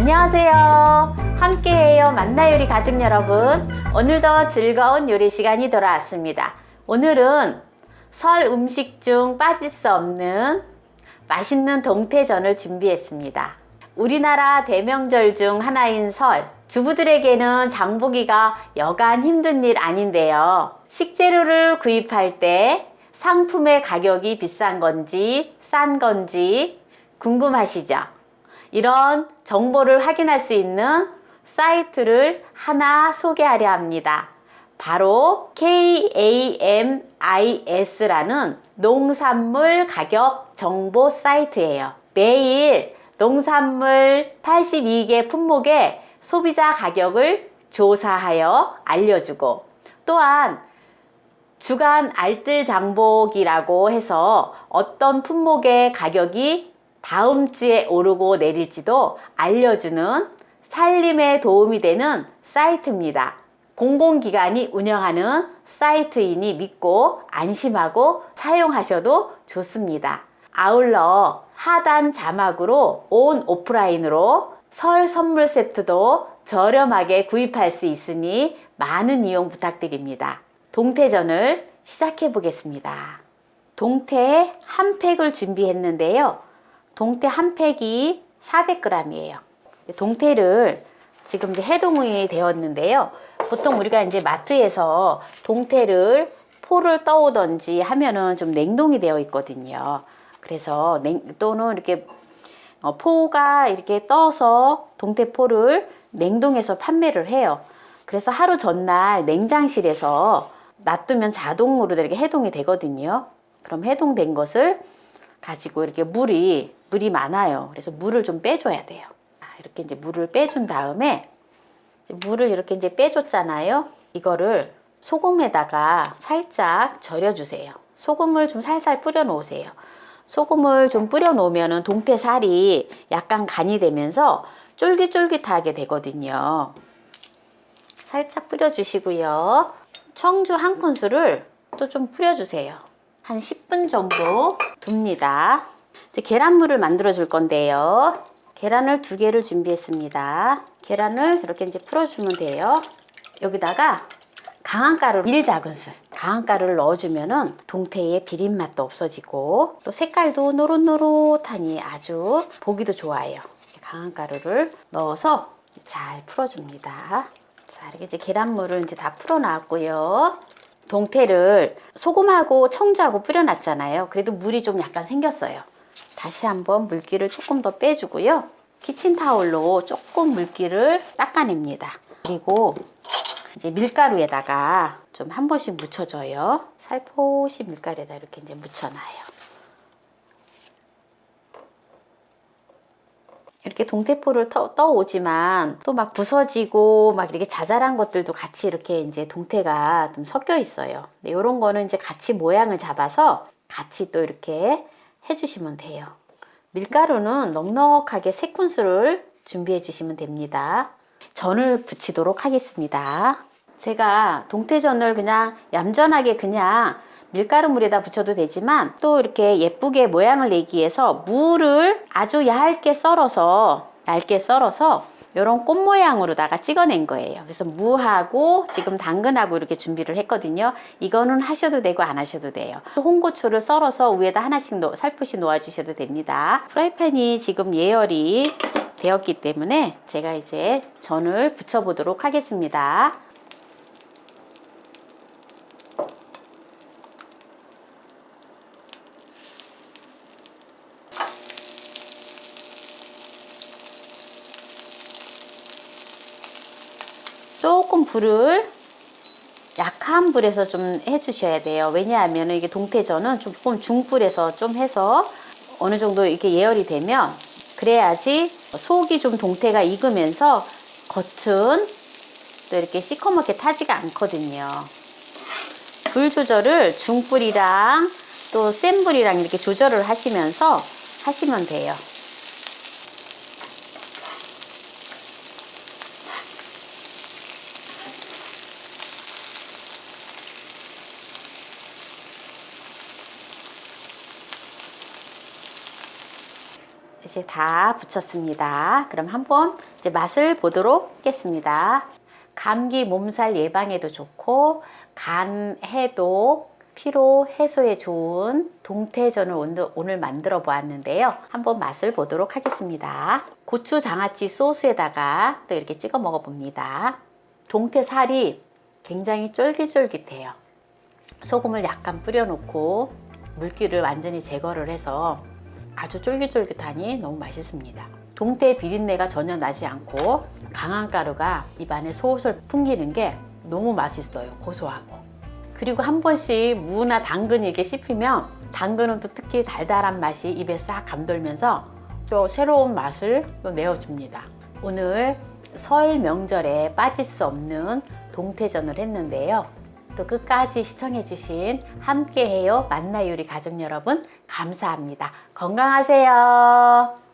안녕하세요. 함께해요. 만나 요리 가족 여러분. 오늘도 즐거운 요리 시간이 돌아왔습니다. 오늘은 설 음식 중 빠질 수 없는 맛있는 동태전을 준비했습니다. 우리나라 대명절 중 하나인 설. 주부들에게는 장보기가 여간 힘든 일 아닌데요. 식재료를 구입할 때 상품의 가격이 비싼 건지 싼 건지 궁금하시죠? 이런 정보를 확인할 수 있는 사이트를 하나 소개하려 합니다. 바로 KAMIS라는 농산물 가격 정보 사이트예요. 매일 농산물 82개 품목의 소비자 가격을 조사하여 알려주고 또한 주간 알뜰 장복이라고 해서 어떤 품목의 가격이 다음 주에 오르고 내릴지도 알려주는 살림에 도움이 되는 사이트입니다. 공공기관이 운영하는 사이트이니 믿고 안심하고 사용하셔도 좋습니다. 아울러 하단 자막으로 온 오프라인으로 설 선물 세트도 저렴하게 구입할 수 있으니 많은 이용 부탁드립니다. 동태전을 시작해 보겠습니다. 동태 한 팩을 준비했는데요. 동태 한 팩이 400g이에요. 동태를 지금 이제 해동이 되었는데요. 보통 우리가 이제 마트에서 동태를 포를 떠오던지 하면은 좀 냉동이 되어 있거든요. 그래서 냉, 또는 이렇게 어, 포가 이렇게 떠서 동태포를 냉동해서 판매를 해요. 그래서 하루 전날 냉장실에서 놔두면 자동으로 이렇게 해동이 되거든요. 그럼 해동된 것을 가지고 이렇게 물이 물이 많아요. 그래서 물을 좀 빼줘야 돼요. 아, 이렇게 이제 물을 빼준 다음에 물을 이렇게 이제 빼줬잖아요. 이거를 소금에다가 살짝 절여주세요. 소금을 좀 살살 뿌려 놓으세요. 소금을 좀 뿌려 놓으면 동태살이 약간 간이 되면서 쫄깃쫄깃하게 되거든요. 살짝 뿌려주시고요. 청주 한 큰술을 또 좀 뿌려주세요. 한 10분 정도 둡니다. 이제 계란물을 만들어 줄 건데요. 계란을 두 개를 준비했습니다. 계란을 이렇게 이제 풀어주면 돼요. 여기다가 강한 가루 밀 작은술 강한 가루를 넣어주면은 동태의 비린 맛도 없어지고 또 색깔도 노릇노릇하니 아주 보기도 좋아요. 강한 가루를 넣어서 잘 풀어줍니다. 자 이렇게 이제 계란물을 이제 다 풀어 놨고요. 동태를 소금하고 청주하고 뿌려놨잖아요. 그래도 물이 좀 약간 생겼어요. 다시 한번 물기를 조금 더 빼주고요. 키친타올로 조금 물기를 닦아냅니다. 그리고 이제 밀가루에다가 좀 한 번씩 묻혀줘요. 살포시 밀가루에다 이렇게 이제 묻혀놔요. 이렇게 동태포를 떠, 떠오지만 또 막 부서지고 막 이렇게 자잘한 것들도 같이 이렇게 이제 동태가 좀 섞여 있어요. 네, 이런 거는 이제 같이 모양을 잡아서 같이 또 이렇게 해주시면 돼요. 밀가루는 넉넉하게 세 큰술을 준비해 주시면 됩니다. 전을 부치도록 하겠습니다. 제가 동태전을 그냥 얌전하게 그냥 밀가루 물에다 붙여도 되지만 또 이렇게 예쁘게 모양을 내기 위해서 무를 아주 얇게 썰어서 얇게 썰어서 이런 꽃 모양으로다가 찍어낸 거예요. 그래서 무하고 지금 당근하고 이렇게 준비를 했거든요. 이거는 하셔도 되고 안 하셔도 돼요. 홍고추를 썰어서 위에다 하나씩 놓, 살포시 놓아주셔도 됩니다. 프라이팬이 지금 예열이 되었기 때문에 제가 이제 전을 붙여보도록 하겠습니다. 조금 불을 약한 불에서 좀 해주셔야 돼요. 왜냐하면 이게 동태전은 조금 중불에서 좀 해서 어느 정도 이렇게 예열이 되면 그래야지 속이 좀 동태가 익으면서 겉은 또 이렇게 시커멓게 타지가 않거든요. 불 조절을 중불이랑 또 센 불이랑 이렇게 조절을 하시면서 하시면 돼요. 이제 다 붙였습니다. 그럼 한번 이제 맛을 보도록 하겠습니다. 감기 몸살 예방에도 좋고 간 해독 피로 해소에 좋은 동태전을 오늘, 만들어 보았는데요. 한번 맛을 보도록 하겠습니다. 고추 장아찌 소스에다가 또 이렇게 찍어 먹어 봅니다. 동태 살이 굉장히 쫄깃쫄깃해요. 소금을 약간 뿌려놓고 물기를 완전히 제거를 해서 아주 쫄깃쫄깃하니 너무 맛있습니다. 동태 비린내가 전혀 나지 않고 강한 가루가 입안에 솔솔 풍기는 게 너무 맛있어요. 고소하고. 그리고 한 번씩 무나 당근이 이렇게 씹히면 당근은 또 특히 달달한 맛이 입에 싹 감돌면서 또 새로운 맛을 또 내어줍니다. 오늘 설 명절에 빠질 수 없는 동태전을 했는데요. 또 끝까지 시청해주신 함께해요 만나요리 가족 여러분 감사합니다. 건강하세요.